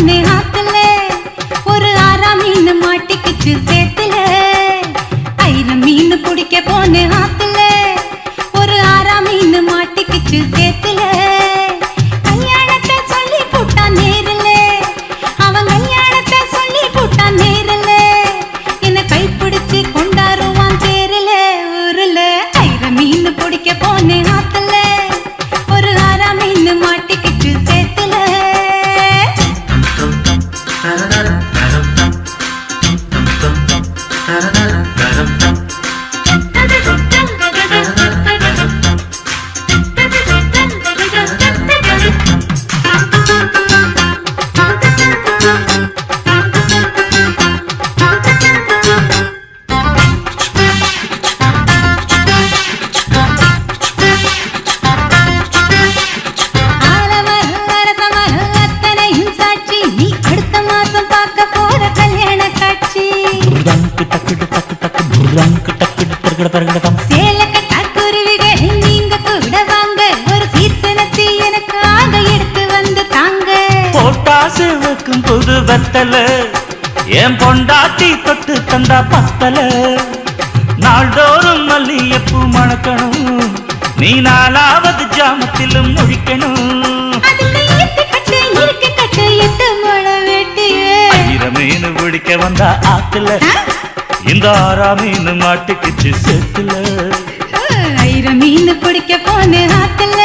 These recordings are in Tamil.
ஒண்ணு ஆத்துல ஒரு ஆறா மீன் மாட்டிக்கிச்சு சேத்துல. ஐரம் மீன் பிடிக்க போன ஆத்துல. ஒரு ஆறா மீன் மாட்டிக்கிச்சு சேத்துல. தர்கட தம் சேலக்கட்டா குருவிகள் நீங்க கூட வாங்க ஒரு சீர்சனத்தை எனக்கு ஆக எடுத்து வந்து தாங்க. போட்டாசு வைக்கும் புது வெத்தல என் பொண்டாட்டி தொட்டு தந்தா பத்தல. நாள்தோறும் மல்லியப்பூ மணக்கணும் நீ நாலாவது ஜாமத்திலும் முழிக்கணும். வெட்டியே. மீன் பிடிக்க வந்தா ஆத்துல. இந்த ஆறா மீன் மாட்டுக்குச்சு செத்துல. ஆயிரம் மீன் பிடிக்க போன ஆத்துல.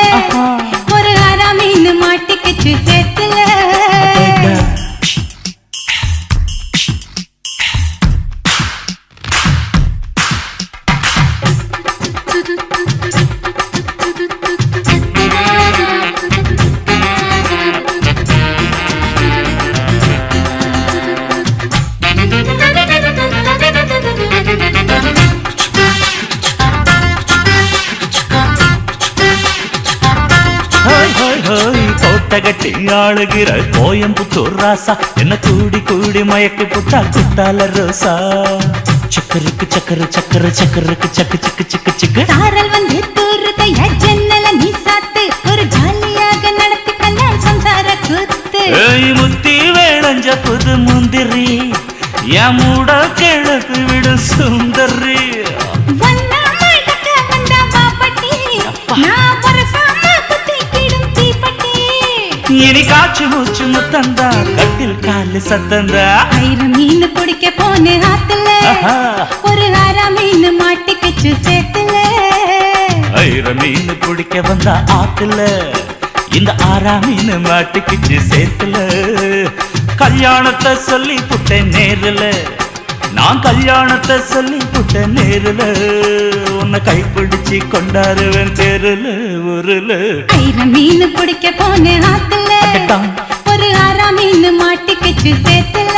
கோட்டை கட்டி ஆளுகிற கோயம்புத்தூர் ராசா. என்ன கூடி கூடி மயக்கி புட்டா குட்டால ரோசா. சக்கருக்கு சக்கரு சக்கரு சக்கருக்கு சக்கு சிக்கு சிக்கு சிக்கு. சாரல் வந்து தூருதைய ஜன்னல நீ சாத்து ஒரு ஜாலியாக நடத்தி கல்யாணம் சம்சார கூத்து. ஏய் முத்தி வேளஞ்ச புது முந்திரி என் மூட கிழக்கு விடும் சுந்தரி இனி காச்சு மூச்சு முத்தந்தா கட்டில் காலு சத்தந்தா. ஆயிரம் மீன் பிடிக்க போன ஆத்துல. ஒரு அரை மீன் மாட்டிக்கிச்சு சேத்துல. ஐர மீன் பிடிக்க வந்த ஆத்துல இந்த ஆறா மீன் மாட்டுக்குச்சு சேத்துல. கல்யாணத்தை சொல்லி புட்டேன் நேருல. நான் கல்யாணத்தை சொல்லி புட்ட நேருல உன்னை கைப்பிடிச்சு கொண்டாருவேன் தெருல உருல ஐர மீன் பிடிக்க போனேன் ஆத்துல. ஒரு ஆறா மீன் மாட்டிக்கிச்சு சேர்த்துல